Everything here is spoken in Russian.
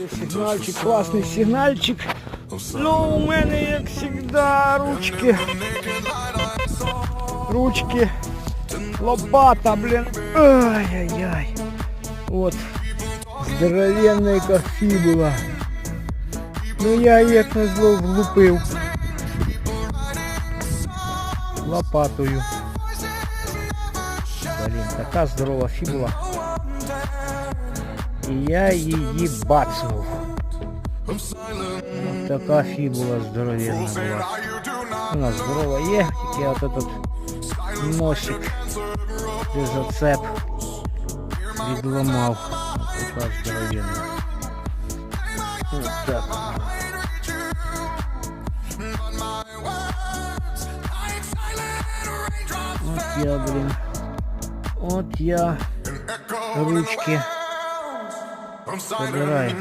Є сигнальчик, класний сигнальчик. Ну, у мене, як завжди, ручки. Ручки. Лопата, блін. Ай-яй-яй. От. Здоровенна яка фібула. Ну я її як назло влупив. Лопатою. Блін, така здорова фібула. І я її бацнув. Ось така фібула здоровенна була. Вона здорова є, тільки от этот носик, де зацеп відламав. Така здоровенна. Ось так. От я, блін. От я ручки собираю.